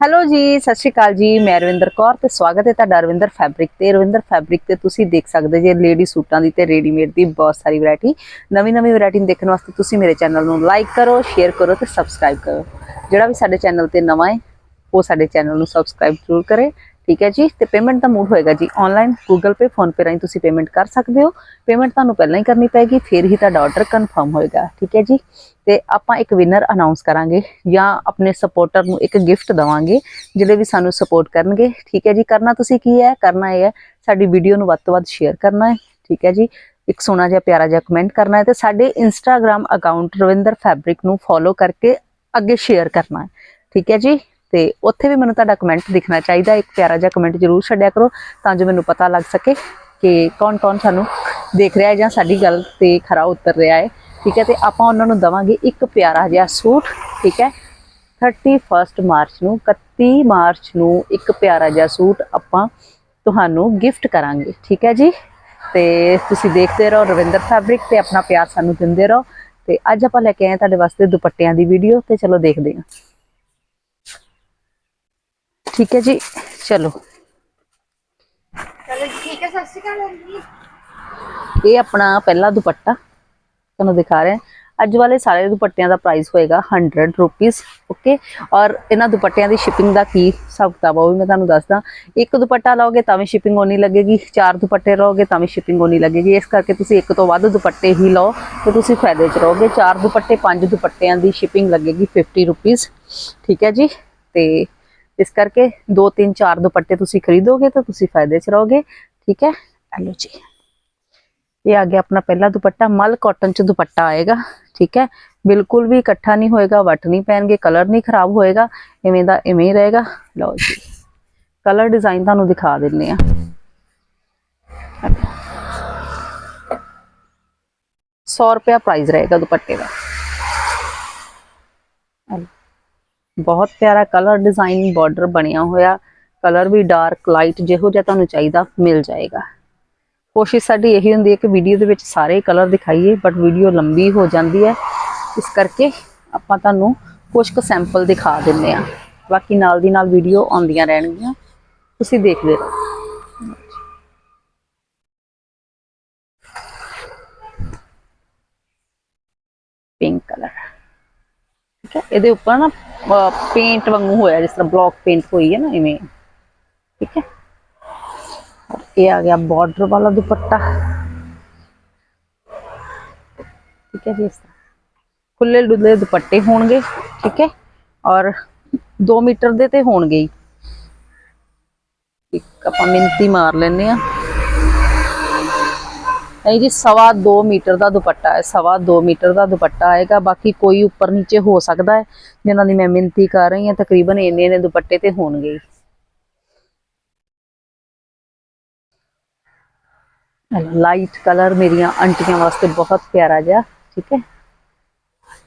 Hello ਜੀ, ਸਤਿ ਸ਼੍ਰੀ ਅਕਾਲ ਜੀ। ਮੈਂ ਰਵਿੰਦਰ ਕੌਰ ਤੇ ਸਵਾਗਤ ਹੈ ਤੁਹਾਡਾ ਰਵਿੰਦਰ ਫੈਬਰਿਕ ਤੇ। ਰਵਿੰਦਰ ਫੈਬਰਿਕ ਤੇ ਤੁਸੀਂ ਦੇਖ ਸਕਦੇ ਜੇ ਲੇਡੀ ਸੂਟਾਂ ਦੀ ਤੇ ਰੈਡੀਮੇਡ ਦੀ ਬਹੁਤ ਸਾਰੀ ਵੈਰਾਈਟੀ ਨਵੀਂ ਨਵੀਂ ਵੈਰਾਈਟੀ ਦੇਖਣ ਵਾਸਤੇ ਤੁਸੀਂ ਮੇਰੇ ਚੈਨਲ ਨੂੰ ਲਾਈਕ ਕਰੋ ਸ਼ੇਅਰ ਕਰੋ ਤੇ ਸਬਸਕ੍ਰਾਈਬ ਕਰੋ। ਜਿਹੜਾ ਵੀ ਸਾਡੇ ਚੈਨਲ ਤੇ ਨਵਾਂ ਹੈ, ਉਹ ਸਾਡੇ ਚੈਨਲ ਨੂੰ ਸਬਸਕ੍ਰਾਈਬ ਜ਼ਰੂਰ ਕਰੇ। ਠੀਕ ਹੈ ਜੀ? ਤੇ ਪੇਮੈਂਟ ਦਾ ਮੂਡ ਹੋਏਗਾ ਜੀ online Google Pay PhonePe ਰਾਹੀਂ ਤੁਸੀਂ ਪੇਮੈਂਟ ਕਰ ਸਕਦੇ ਹੋ। ਪੇਮੈਂਟ ਤੁਹਾਨੂੰ ਪਹਿਲਾਂ ਹੀ ਕਰਨੀ ਪੈਗੀ, ਫਿਰ ਹੀ ਤੁਹਾਡਾ ਆਰਡਰ ਕਨਫਰਮ ਹੋਏਗਾ, ਠੀਕ ਹੈ ਜੀ? ਤੇ ਆਪਾਂ ਇੱਕ ਵਿਨਰ ਅਨਾਉਂਸ ਕਰਾਂਗੇ ਜਾਂ ਆਪਣੇ ਸਪੋਰਟਰ ਨੂੰ ਇੱਕ ਗਿਫਟ ਦਵਾਂਗੇ, ਜਿਹੜੇ ਵੀ ਸਾਨੂੰ ਸਪੋਰਟ ਕਰਨਗੇ, ਠੀਕ ਹੈ ਜੀ? ਕਰਨਾ ਤੁਸੀਂ ਕੀ ਹੈ? ਕਰਨਾ ਇਹ ਹੈ, ਸਾਡੀ ਵੀਡੀਓ ਨੂੰ ਵੱਧ ਤੋਂ ਵੱਧ ਸ਼ੇਅਰ ਕਰਨਾ ਹੈ, ਠੀਕ ਹੈ ਜੀ? ਇੱਕ ਸੋਹਣਾ ਜਿਹਾ ਪਿਆਰਾ ਜਿਹਾ ਕਮੈਂਟ ਕਰਨਾ ਹੈ ਤੇ ਸਾਡੇ ਇੰਸਟਾਗ੍ਰam ਅਕਾਊਂਟ ਰਵਿੰਦਰ ਫੈਬਰਿਕ ਨੂੰ ਫੋਲੋ ਕਰਕੇ ਅੱਗੇ ਸ਼ੇਅਰ ਕਰਨਾ ਹੈ, ਠੀਕ ਹੈ ਜੀ? ਤੇ ਉੱਥੇ ਵੀ ਮੈਨੂੰ ਤੁਹਾਡਾ ਕਮੈਂਟ ਦਿਖਣਾ ਚਾਹੀਦਾ, ਇੱਕ ਪਿਆਰਾ ਜਿਹਾ ਕਮੈਂਟ ਜ਼ਰੂਰ ਛੱਡਿਆ ਕਰੋ, ਤਾਂ ਜੋ ਮੈਨੂੰ ਪਤਾ ਲੱਗ ਸਕੇ ਕਿ ਕੌਣ-ਕੌਣ ਸਾਨੂੰ ਦੇਖ ਰਿਹਾ ਹੈ ਜਾਂ ਸਾਡੀ ਗੱਲ ਤੇ ਖਰਾ ਉਤਰ ਰਿਹਾ ਹੈ। ਠੀਕ ਹੈ, ਤੇ ਆਪਾਂ ਉਹਨਾਂ ਨੂੰ ਦਵਾਂਗੇ ਇੱਕ ਪਿਆਰਾ ਜਿਹਾ ਸੂਟ, ਠੀਕ ਹੈ? 31 ਮਾਰਚ ਨੂੰ 31 ਮਾਰਚ ਨੂੰ ਇੱਕ ਪਿਆਰਾ ਜਿਹਾ ਸੂਟ ਆਪਾਂ ਤੁਹਾਨੂੰ ਗਿਫਟ ਕਰਾਂਗੇ। ਠੀਕ ਹੈ ਜੀ? ਤੇ ਤੁਸੀਂ ਦੇਖਦੇ ਰਹੋ ਰਵਿੰਦਰ ਫੈਬਰਿਕ ਤੇ ਆਪਣਾ ਪਿਆਰ ਸਾਨੂੰ ਦਿੰਦੇ ਰਹੋ। ਤੇ ਅੱਜ ਆਪਾਂ ਲੈ ਕੇ ਆਏ ਤੁਹਾਡੇ ਵਾਸਤੇ ਦੁਪੱਟਿਆਂ ਦੀ ਵੀਡੀਓ ਤੇ ਚਲੋ ਦੇਖਦੇ ਹਾਂ। ਠੀਕ ਹੈ ਜੀ ਚਲੋ। ਚਲੋ ਠੀਕ ਹੈ ਸਤਿ ਸ਼੍ਰੀ ਅਕਾਲ ਜੀ। ਇਹ ਆਪਣਾ ਪਹਿਲਾ ਦੁਪੱਟਾ ਤੁਹਾਨੂੰ ਦਿਖਾ ਰਹੇ ਹਾਂ। ਅੱਜ ਵਾਲੇ ਸਾਰੇ ਦੁਪੱਟਿਆਂ ਦਾ ਪ੍ਰਾਈਸ ਹੋਏਗਾ 100 ਰੁਪੀਸ ਓਕੇ ਔਰ ਇਹਨਾਂ ਦੁਪੱਟਿਆਂ ਦੀ ਸ਼ਿਪਿੰਗ ਦਾ ਕੀ ਹਿਸਾਬ ਕਿਤਾਬ ਉਹ ਵੀ ਮੈਂ ਤੁਹਾਨੂੰ ਦੱਸਦਾ। ਇੱਕ ਦੁਪੱਟਾ ਲਓਗੇ ਤਾਂ ਵੀ ਸ਼ਿਪਿੰਗ ਓਨੀ ਲੱਗੇਗੀ ਚਾਰ ਦੁਪੱਟੇ ਲਓਗੇ ਤਾਂ ਵੀ ਸ਼ਿਪਿੰਗ ਓਨੀ ਲੱਗੇਗੀ। ਇਸ ਕਰਕੇ ਤੁਸੀਂ ਇੱਕ ਤੋਂ ਵੱਧ ਦੁਪੱਟੇ ਹੀ ਲਓ ਤੇ ਤੁਸੀਂ ਫਾਇਦੇ 'ਚ ਰਹੋਗੇ। ਚਾਰ ਦੁਪੱਟੇ ਪੰਜ ਦੁਪੱਟਿਆਂ ਦੀ ਸ਼ਿਪਿੰਗ ਲੱਗੇਗੀ 50 ਰੁਪੀਸ ਠੀਕ ਹੈ ਜੀ? ਤੇ ਇਸ ਕਰਕੇ ਦੋ, ਤਿੰਨ, ਚਾਰ ਦੁਪੱਟੇ ਤੁਸੀਂ ਖਰੀਦੋਗੇ ਤਾਂ ਤੁਸੀਂ ਫਾਇਦੇ 'ਚ ਰਹੋਗੇ। ਠੀਕ ਹੈ? ਲਓ ਜੀ। ਇਹ ਆ ਗਿਆ ਆਪਣਾ ਪਹਿਲਾ ਦੁਪੱਟਾ, ਮਲ ਕਾਟਨ ਚ ਦੁਪੱਟਾ ਆਏਗਾ। ਠੀਕ ਹੈ? ਬਿਲਕੁਲ ਵੀ ਇਕੱਠਾ ਨਹੀਂ ਹੋਏਗਾ, ਵਟ ਨਹੀਂ ਪੈਣਗੇ ਕਲਰ ਨਹੀਂ ਖਰਾਬ ਹੋਏਗਾ, ਇਵੇਂ ਦਾ ਇਵੇਂ ਹੀ ਰਹੇਗਾ। ਲਓ ਜੀ। ਕਲਰ ਡਿਜ਼ਾਈਨ ਤੁਹਾਨੂੰ ਦਿਖਾ ਦਿੰਨੇ ਆ। ਸੌ ਰੁਪਿਆ ਪ੍ਰਾਈਸ ਰਹੇਗਾ ਦੁਪੱਟੇ ਦਾ। ਬਹੁਤ ਪਿਆਰਾ ਕਲਰ ਡਿਜ਼ਾਈਨ ਬਾਰਡਰ ਬਣਿਆ ਹੋਇਆ। ਕਲਰ ਵੀ ਡਾਰਕ ਲਾਈਟ ਜਿਹੋ ਜਿਹਾ ਤੁਹਾਨੂੰ ਚਾਹੀਦਾ ਮਿਲ ਜਾਏਗਾ। ਕੋਸ਼ਿਸ਼ ਸਾਡੀ ਇਹੀ ਹੁੰਦੀ ਹੈ ਕਿ ਵੀਡੀਓ ਦੇ ਵਿੱਚ ਸਾਰੇ ਕਲਰ ਦਿਖਾਈਏ ਬਟ ਵੀਡੀਓ ਲੰਬੀ ਹੋ ਜਾਂਦੀ ਹੈ। ਇਸ ਕਰਕੇ ਆਪਾਂ ਤੁਹਾਨੂੰ ਕੁਝ ਕੁ ਸੈਂਪਲ ਦਿਖਾ ਦਿੰਦੇ ਆ ਬਾਕੀ ਨਾਲ ਦੀ ਨਾਲ ਵੀਡੀਓ ਆਉਂਦੀਆਂ ਰਹਿਣਗੀਆਂ। ਤੁਸੀਂ ਦੇਖਦੇ ਰਹੋ ਪਿੰਕ ਕਲਰ ਠੀਕ ਹੈ ਇਹਦੇ ਉੱਪਰ ਨਾ ਪੇਂਟ ਵਾਂਗੂ ਹੋਇਆ, ਜਿਸ ਤਰ੍ਹਾਂ ਬਲੌਕ ਪੇਂਟ ਹੋਈ ਹੈ ਨਾ ਇਵੇਂ। ਠੀਕ ਹੈ? ਔਰ ਇਹ ਆ ਗਿਆ ਬਾਰਡਰ ਵਾਲਾ ਦੁਪੱਟਾ। ਠੀਕ ਹੈ ਜੀ, ਇਸ ਤਰ੍ਹਾਂ। ਖੁੱਲੇ ਡੁੱਲੇ ਦੁਪੱਟੇ ਹੋਣਗੇ, ਠੀਕ ਹੈ? ਔਰ 2 ਮੀਟਰ ਦੇ ਤੇ ਹੋਣਗੇ ਹੀ। ਇੱਕ ਆਪਾਂ ਮਿੰਤੀ ਮਾਰ ਲੈਨੇ ਆ ਨਹੀਂ ਜੀ, ਸਵਾ 2 ਮੀਟਰ ਦਾ ਦੁਪੱਟਾ ਹੈ, ਸਵਾ 2 ਮੀਟਰ ਦਾ ਦੁਪੱਟਾ ਆਏਗਾ, ਬਾਕੀ ਕੋਈ ਉੱਪਰ ਨੀਚੇ ਹੋ ਸਕਦਾ ਹੈ। ਜਿਨ੍ਹਾਂ ਦੀ ਮੈਂ ਮਿੰਤੀ ਕਰ ਰਹੀ ਹਾਂ, ਤਕਰੀਬਨ ਇੰਨੇ ਇੰਨੇ ਦੁਪੱਟੇ ਤੇ ਹੋਣਗੇ ਲਾਈਟ ਕਲਰ ਮੇਰੀਆਂ ਆਂਟੀਆਂ ਵਾਸਤੇ ਬਹੁਤ ਪਿਆਰਾ ਜਿਹਾ, ਠੀਕ ਹੈ?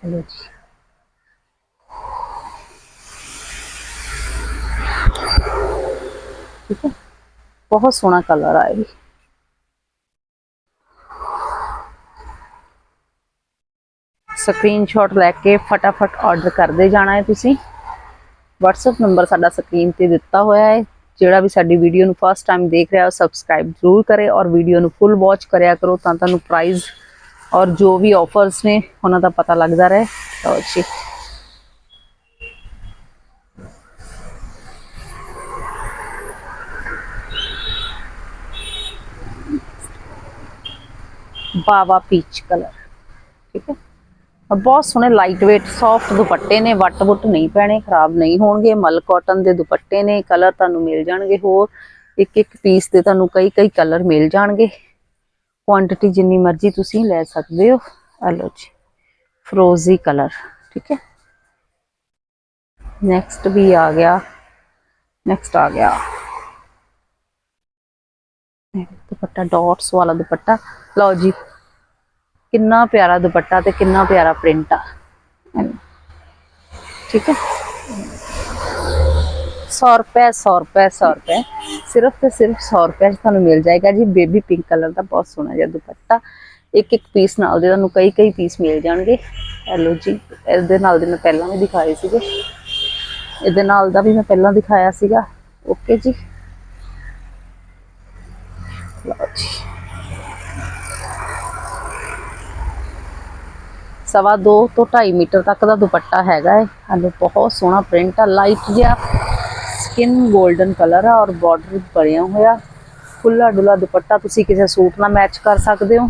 ਲਓ ਜੀ। ਠੀਕ ਹੈ? ਬਹੁਤ ਸੋਹਣਾ ਕਲਰ ਆਇਆ ਸਕਰੀਨਸ਼ਾਟ ਲੈ ਕੇ ਫਟਾਫਟ ਆਰਡਰ ਕਰਦੇ ਜਾਣਾ ਹੈ ਤੁਸੀਂ। WhatsApp ਨੰਬਰ ਸਾਡਾ ਸਕਰੀਨ ਤੇ ਦਿੱਤਾ ਹੋਇਆ ਹੈ। ਜਿਹੜਾ ਵੀ ਸਾਡੀ ਵੀਡੀਓ ਨੂੰ ਫਸਟ ਟਾਈਮ ਦੇਖ ਰਿਹਾ ਹੈ ਸਬਸਕ੍ਰਾਈਬ ਜ਼ਰੂਰ ਕਰੇ ਔਰ ਵੀਡੀਓ ਨੂੰ ਫੁੱਲ ਵਾਚ ਕਰਿਆ ਕਰੋ ਤਾਂ ਤੁਹਾਨੂੰ ਪ੍ਰਾਈਜ਼ ਔਰ ਜੋ ਵੀ ਆਫਰਸ ਨੇ, ਉਹਨਾਂ ਦਾ ਪਤਾ ਲੱਗਦਾ ਰਹੇ। ਲਓ ਜੀ। ਬਾਵਾ ਪੀਚ ਕਲਰ ਠੀਕ ਹੈ। ਬਹੁਤ ਸੋਹਣੇ ਲਾਈਟ weight ਸੌਫਟ ਦੁਪੱਟੇ ਨੇ, ਵੱਟ ਵੁੱਟ ਨਹੀਂ ਪੈਣੇ ਖਰਾਬ ਨਹੀਂ ਹੋਣਗੇ, ਮਲ ਕਾਟਨ ਦੇ ਦੁਪੱਟੇ ਨੇ ਕਲਰ ਤੁਹਾਨੂੰ ਮਿਲ ਜਾਣਗੇ ਹੋਰ, ਇੱਕ ਇੱਕ ਪੀਸ ਦੇ ਤੁਹਾਨੂੰ ਕਈ ਕਈ ਕਲਰ ਮਿਲ ਜਾਣਗੇ। ਕੁਆਂਟੀਟੀ ਜਿੰਨੀ ਮਰਜ਼ੀ ਤੁਸੀਂ ਲੈ ਸਕਦੇ ਹੋ। ਆ ਲਓ ਜੀ ਫਰੋਜ਼ੀ ਕਲਰ ਠੀਕ ਹੈ? ਨੈਕਸਟ ਵੀ ਆ ਗਿਆ ਨੈਕਸਟ ਆ ਗਿਆ। ਦੁਪੱਟਾ ਡਾਟਸ ਵਾਲਾ ਦੁਪੱਟਾ। ਲਓ ਜੀ ਕਿੰਨਾ ਪਿਆਰਾ ਦੁਪੱਟਾ ਤੇ ਕਿੰਨਾ ਪਿਆਰਾ ਪ੍ਰਿੰਟ ਆ। ਠੀਕ ਹੈ? 100 ਰੁਪਏ 100 ਰੁਪਏ 100 ਰੁਪਏ। ਸਿਰਫ ਤੇ ਸਿਰਫ 100 ਰੁਪਏ 'ਚ ਤੁਹਾਨੂੰ ਮਿਲ ਜਾਏਗਾ ਜੀ। ਬੇਬੀ ਪਿੰਕ ਕਲਰ ਦਾ ਬਹੁਤ ਸੋਹਣਾ ਜਿਹਾ ਦੁਪੱਟਾ। ਇੱਕ ਇੱਕ ਪੀਸ ਨਾਲ ਦੇ ਤੁਹਾਨੂੰ ਕਈ ਕਈ ਪੀਸ ਮਿਲ ਜਾਣਗੇ। ਹੈਲੋ ਜੀ ਇਸ ਦੇ ਨਾਲ ਦੇ ਮੈਂ ਪਹਿਲਾਂ ਵੀ ਦਿਖਾਏ ਸੀਗੇ। ਇਹਦੇ ਨਾਲ ਦਾ ਵੀ ਮੈਂ ਪਹਿਲਾਂ ਦਿਖਾਇਆ ਸੀਗਾ। ਓਕੇ ਜੀ। ਲਓ ਜੀ। ਸਵਾ ਦੋ ਤੋਂ 2.5 ਮੀਟਰ ਤੱਕ ਦਾ ਦੁਪੱਟਾ ਹੈਗਾ ਹੈ ਹਾਲੇ ਬਹੁਤ ਸੋਹਣਾ ਪ੍ਰਿੰਟ ਆ, ਲਾਈਟ ਜਿਹਾ। ਸਕਿਨ 골ਡਨ ਕਲਰ ਆ ਔਰ ਬਾਰਡਰ ਬਣਿਆ ਹੋਇਆ। ਖੁੱਲਾ ਡੁੱਲਾ ਦੁਪੱਟਾ ਤੁਸੀਂ ਕਿਸੇ ਸੂਟ ਨਾਲ ਮੈਚ ਕਰ ਸਕਦੇ ਹੋ।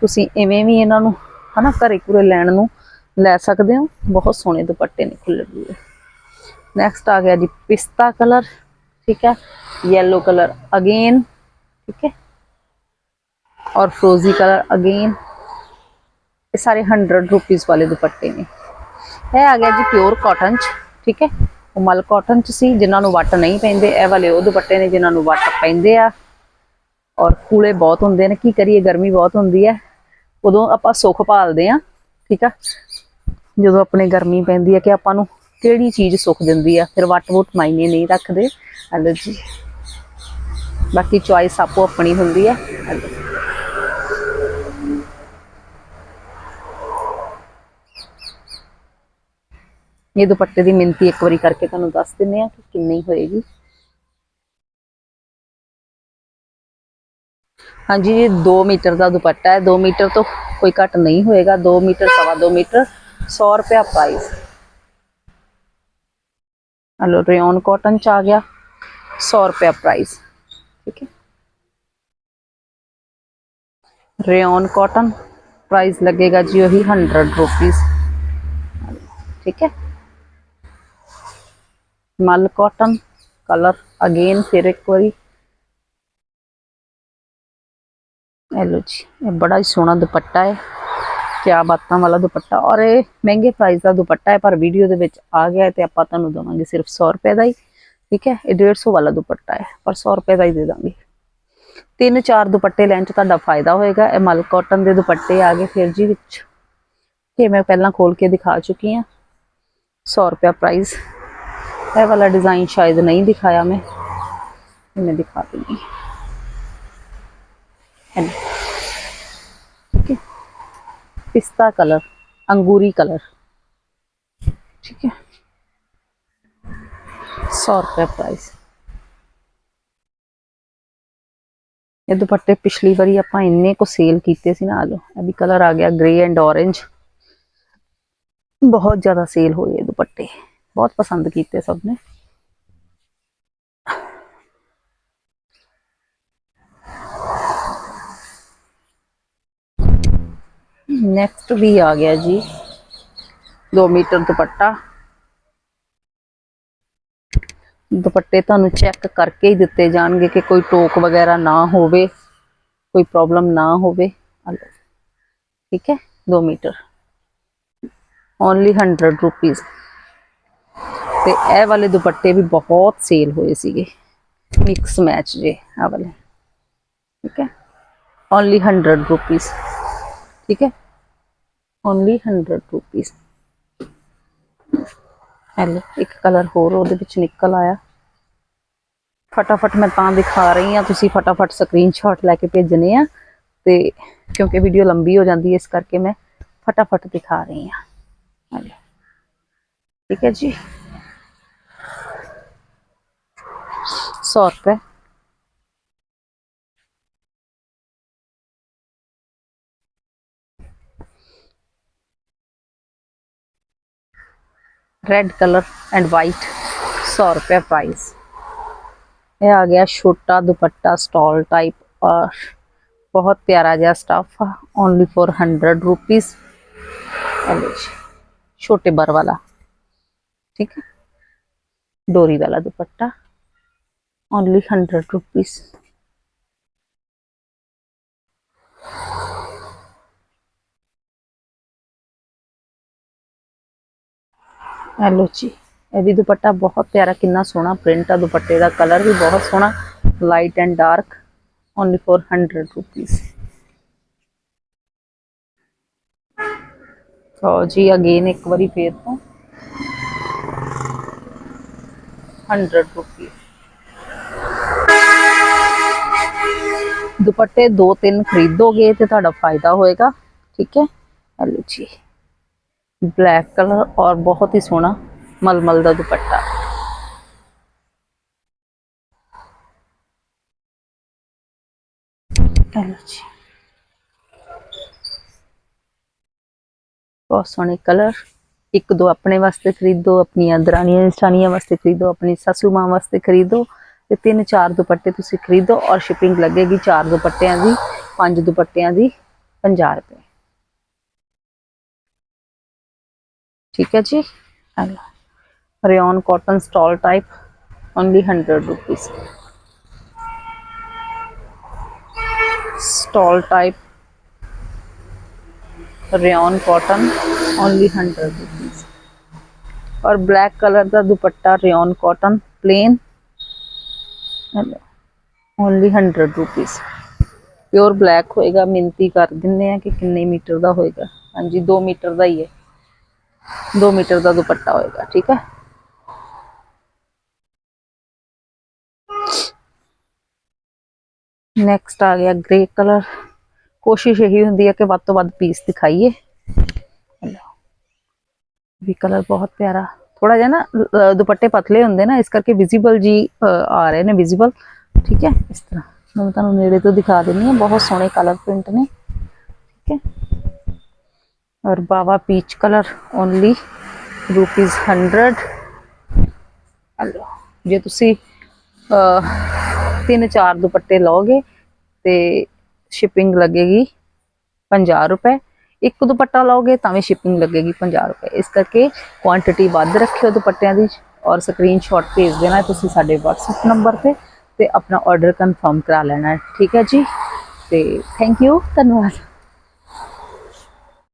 ਤੁਸੀਂ ਇਵੇਂ ਵੀ ਇਹਨਾਂ ਨੂੰ, ਹਨਾ ਘਰੇ ਘੁਰੇ ਲੈਣ ਨੂੰ ਲੈ ਸਕਦੇ ਹੋ। ਬਹੁਤ ਸੋਹਣੇ ਦੁਪੱਟੇ ਨੇ ਖੁੱਲੇ ਡੁੱਲੇ ਨੈਕਸਟ ਆ ਗਿਆ ਜੀ, ਪਿਸਤਾ ਕਲਰ ਠੀਕ ਹੈ yellow ਕਲਰ ਅਗੇਨ ਠੀਕ ਹੈ ਔਰ ਫਰੋਜ਼ੀ ਕਲਰ ਅਗੇਨ ਇਹ ਸਾਰੇ 100 ਰੁਪੀਸ ਵਾਲੇ ਦੁਪੱਟੇ ਨੇ। ਇਹ ਆ ਗਿਆ ਜੀ ਪਿਓਰ ਕਾਟਨ ਚ, ਠੀਕ ਹੈ? ਉਹ ਮਲ ਕਾਟਨ ਚ ਸੀ, ਜਿਨ੍ਹਾਂ ਨੂੰ ਵੱਟ ਨਹੀਂ ਪੈਂਦੇ। ਇਹ ਵਾਲੇ ਉਹ ਦੁਪੱਟੇ ਨੇ ਜਿਨ੍ਹਾਂ ਨੂੰ ਵੱਟ ਪੈਂਦੇ ਆ। ਔਰ ਕੂਲੇ ਬਹੁਤ ਹੁੰਦੇ ਨੇ। ਕੀ ਕਰੀਏ, ਗਰਮੀ ਬਹੁਤ ਹੁੰਦੀ ਹੈ। ਉਦੋਂ ਆਪਾਂ ਸੁੱਖ ਭਾਲਦੇ ਆ ਠੀਕ ਆ? ਜਦੋਂ ਆਪਣੇ ਗਰਮੀ ਪੈਂਦੀ ਹੈ ਕਿ ਆਪਾਂ ਨੂੰ ਕਿਹੜੀ ਚੀਜ਼ ਸੁੱਖ ਦਿੰਦੀ ਆ? ਫਿਰ ਵੱਟ ਵੁੱਟ ਮਾਇਨੇ ਨਹੀਂ ਰੱਖਦੇ। ਹਲੋ ਬਾਕੀ ਚੁਆਇਸ ਆਪੋ ਆਪਣੀ ਹੁੰਦੀ ਹੈ। ਇਹ ਦੁਪੱਟੇ ਦੀ ਮਿੰਤੀ ਇੱਕ ਵਾਰੀ ਕਰਕੇ ਤੁਹਾਨੂੰ ਦੱਸ ਦਿੰਨੇ ਆ ਕਿ ਕਿੰਨੀ ਹੋਏਗੀ ਹਾਂਜੀ ਇਹ 2 ਮੀਟਰ ਦਾ ਦੁਪੱਟਾ ਹੈ 2 ਮੀਟਰ ਤੋਂ ਕੋਈ ਘੱਟ ਨਹੀਂ ਹੋਏਗਾ 2 ਮੀਟਰ ਸਵਾ 2 ਮੀਟਰ 100 ਰੁਪਿਆ ਪ੍ਰਾਈਸ ਹਲੋ ਰਿਓਨ ਕਾਟਨ ਚ ਆ ਗਿਆ 100 ਰੁਪਿਆ ਪ੍ਰਾਈਸ ਠੀਕ ਹੈ ਰਿਓਨ ਕਾਟਨ ਪ੍ਰਾਈਸ ਲੱਗੇਗਾ ਜੀ ਉਹੀ 100 ਰੁਪੀਸ ਠੀਕ ਹੈ ਮਲ ਕਾਟਨ ਕਲਰ ਅਗੇਨ ਫਿਰ ਇੱਕ ਵਾਰੀ। ਇਹ ਲੋ ਜੀ, ਇਹ ਬੜਾ ਹੀ ਸੋਹਣਾ ਦੁਪੱਟਾ ਹੈ। ਕਿਆ ਬਾਤਾਂ ਵਾਲਾ ਦੁਪੱਟਾ। ਔਰ ਇਹ ਮਹਿੰਗੇ ਪ੍ਰਾਈਸ ਦਾ ਦੁਪੱਟਾ ਹੈ, ਪਰ ਵੀਡੀਓ ਦੇ ਵਿੱਚ ਆ ਗਿਆ ਹੈ ਤੇ ਆਪਾਂ ਤੁਹਾਨੂੰ ਦਵਾਂਗੇ ਸਿਰਫ 100 ਰੁਪਏ ਦਾ ਹੀ। ਠੀਕ ਹੈ, ਇਹ 150 ਵਾਲਾ ਦੁਪੱਟਾ ਹੈ, ਪਰ 100 ਰੁਪਏ ਦਾ ਹੀ ਦੇ ਦਾਂਗੇ। ਤਿੰਨ ਚਾਰ ਦੁਪੱਟੇ ਲੈਣ ਚ ਤੁਹਾਡਾ ਫਾਇਦਾ ਹੋਏਗਾ। ਇਹ ਮਲ ਕਾਟਨ ਦੇ ਦੁਪੱਟੇ ਆ ਗਏ ਫਿਰ ਜੀ ਵਿੱਚ। ਇਹ ਮੈਂ ਪਹਿਲਾਂ ਖੋਲ ਕੇ ਦਿਖਾ ਚੁੱਕੀ ਹਾਂ। 100 ਰੁਪਏ ਪ੍ਰਾਈਸ ਇਹ ਵਾਲਾ ਡਿਜ਼ਾਈਨ ਸ਼ਾਇਦ ਨਹੀਂ ਦਿਖਾਇਆ ਮੈਂ ਇਹ ਮੈਂ ਦਿਖਾ ਦਿੰਦੀ ਹਾਂ ਹੈਲੋ ਠੀਕ ਹੈ ਪਿਸਤਾ ਕਲਰ ਅੰਗੂਰੀ ਕਲਰ ਠੀਕ ਹੈ 100 ਰੁਪਏ ਪ੍ਰਾਈਸ ਇਹ ਦੁਪੱਟੇ ਪਿਛਲੀ ਵਾਰੀ ਆਪਾਂ ਇੰਨੇ ਕੋ ਸੇਲ ਕੀਤੇ ਸੀ ਨਾ ਆ ਲੋ ਇਹ ਵੀ ਕਲਰ ਆ ਗਿਆ ਗ੍ਰੇ ਐਂਡ orange ਬਹੁਤ ਜ਼ਿਆਦਾ ਸੇਲ ਹੋਏ ਇਹ ਦੁਪੱਟੇ ਬਹੁਤ ਪਸੰਦ ਕੀਤੇ ਸਭ ਨੇ ਨੈਕਸਟ ਵੀ ਆ ਗਿਆ ਜੀ 2 ਮੀਟਰ ਦੁਪੱਟਾ ਦੁਪੱਟੇ ਤੁਹਾਨੂੰ ਚੈੱਕ ਕਰਕੇ ਹੀ ਦਿੱਤੇ ਜਾਣਗੇ ਕਿ ਕੋਈ ਟੋਕ ਵਗੈਰਾ ਨਾ ਹੋਵੇ ਕੋਈ ਪ੍ਰੋਬਲਮ ਨਾ ਹੋਵੇ ਆਹ ਲਓ। ਠੀਕ ਹੈ 2 ਮੀਟਰ ਓਨਲੀ 100 ਰੁਪੀਸ ਤੇ ਇਹ ਵਾਲੇ ਦੁਪੱਟੇ ਵੀ ਬਹੁਤ ਸੇਲ ਹੋਏ ਸੀਗੇ। ਮਿਕਸ ਮੈਚ ਜੇ ਆ ਵਾਲੇ। ਠੀਕ ਹੈ? ਓਨਲੀ 100 ਰੁਪੀਸ ਠੀਕ ਹੈ? ਓਨਲੀ 100 ਰੁਪੀਸ ਹੈਲੋ ਇੱਕ ਕਲਰ ਹੋਰ ਉਹਦੇ ਵਿੱਚ ਨਿਕਲ ਆਇਆ। ਫਟਾਫਟ ਮੈਂ ਤਾਂ ਦਿਖਾ ਰਹੀ ਹਾਂ, ਤੁਸੀਂ ਫਟਾਫਟ ਸਕਰੀਨਸ਼ਾਟ ਲੈ ਕੇ ਭੇਜਣੇ ਆ। ਤੇ ਕਿਉਂਕਿ ਵੀਡੀਓ ਲੰਬੀ ਹੋ ਜਾਂਦੀ ਹੈ, ਇਸ ਕਰਕੇ ਮੈਂ ਫਟਾਫਟ ਦਿਖਾ ਰਹੀ ਹਾਂ। ਹੈਲੋ ਠੀਕ ਹੈ ਜੀ? सौ रुपये रेड कलर एंड वाइट सौ रुपये प्राइस ये आ गया छोटा दुपट्टा स्टॉल टाइप और बहुत प्यारा जहा stuff only four hundred rupees छोटे बर वाला। ठीक है? डोरी वाला दुपट्टा। only 100 rupees. ਹੈਲੋ ਜੀ ਇਹ ਵੀ ਦੁਪੱਟਾ ਬਹੁਤ ਪਿਆਰਾ ਕਿੰਨਾ ਸੋਹਣਾ ਪ੍ਰਿੰਟ ਆ ਦੁਪੱਟੇ ਦਾ ਕਲਰ ਵੀ ਬਹੁਤ ਸੋਹਣਾ light and dark only for 100 rupees so ਜੀ ਅਗੇਨ ਇੱਕ ਵਾਰੀ ਫੇਰ ਤੋਂ 100 ਰੁਪੀਸ दुपट्टे दो तीन खरीदोगे तो फ़ायदा होएगा। ठीक है? लो जी। ब्लैक कलर और बहुत ही सोहना मलमल का दुपट्टा। बहुत सोने कलर। एक दो अपने वास्ते खरीदो अपनी दरानिया जठानिया वास्ते खरीदो, अपनी सासू माँ वास्ते खरीदो। ਤੇ ਤਿੰਨ ਚਾਰ ਦੁਪੱਟੇ ਤੁਸੀਂ ਖਰੀਦੋ ਔਰ ਸ਼ਿਪਿੰਗ ਲੱਗੇਗੀ ਚਾਰ ਦੁਪੱਟਿਆਂ ਦੀ ਪੰਜ ਦੁਪੱਟਿਆਂ ਦੀ 50 ਰੁਪਏ ਠੀਕ ਹੈ ਜੀ rayon cotton stall type only 100 rupees stall type rayon cotton only 100 rupees और ब्लैक कलर ਦਾ ਦੁਪੱਟਾ rayon cotton plain only 100 rupees. Pure black ਹੋਏਗਾ ਮਿੰਤੀ ਕਰ ਦਿੰਨੇ ਆ ਕਿ ਕਿੰਨੇ ਮੀਟਰ ਦਾ ਹੋਏਗਾ ਹਾਂਜੀ 2 ਮੀਟਰ ਦਾ ਹੀ ਹੈ 2 ਮੀਟਰ ਦਾ ਦੁਪੱਟਾ ਹੋਏਗਾ ਠੀਕ ਹੈ ਨੈਕਸਟ ਆ ਗਿਆ ਗ੍ਰੇ ਕਲਰ ਕੋਸ਼ਿਸ਼ ਇਹੀ ਹੁੰਦੀ ਹੈ ਕਿ ਵੱਧ ਤੋਂ ਵੱਧ ਪੀਸ ਦਿਖਾਈਏ ਵੀ ਕਲਰ ਬਹੁਤ ਪਿਆਰਾ ਥੋੜਾ ਜਿਹਾ ਨਾ ਦੁਪੱਟੇ ਪਤਲੇ ਹੁੰਦੇ ਨਾ, ਇਸ ਕਰਕੇ ਵਿਜ਼ੀਬਲ ਜੀ ਆ ਰਹੇ ਨੇ ਵਿਜ਼ੀਬਲ ਠੀਕ ਹੈ? ਇਸ ਤਰ੍ਹਾਂ। ਮੈਂ ਤੁਹਾਨੂੰ ਨੇੜੇ ਤੋਂ ਦਿਖਾ ਦਿੰਦੀ ਹਾਂ। ਬਹੁਤ ਸੋਹਣੇ ਕਲਰ ਪ੍ਰਿੰਟ ਨੇ। ਠੀਕ ਹੈ? ਔਰ ਬਾਵਾ peach colour only rupees 100 hello, ਜੇ ਤੁਸੀਂ ਤਿੰਨ ਚਾਰ ਦੁਪੱਟੇ ਲਓਗੇ ਤੇ ਸ਼ਿਪਿੰਗ ਲੱਗੇਗੀ 50 ਰੁਪਏ। ਇੱਕ ਦੁਪੱਟਾ ਲਓਗੇ ਤਾਂ ਵੀ ਸ਼ਿਪਿੰਗ ਲੱਗੇਗੀ 50 ਰੁਪਏ। ਇਸ ਕਰਕੇ ਕੁਆਂਟੀਟੀ ਵੱਧ ਰੱਖਿਓ ਦੁਪੱਟਿਆਂ ਦੀ ਔਰ ਸਕਰੀਨਸ਼ਾਟ ਭੇਜ ਦੇਣਾ ਤੁਸੀਂ ਸਾਡੇ WhatsApp ਨੰਬਰ ਤੇ ਤੇ ਆਪਣਾ ਆਰਡਰ ਕਨਫਰਮ ਕਰਾ ਲੈਣਾ। ਠੀਕ ਹੈ ਜੀ? ਤੇ ਥੈਂਕ ਯੂ ਧੰਨਵਾਦ।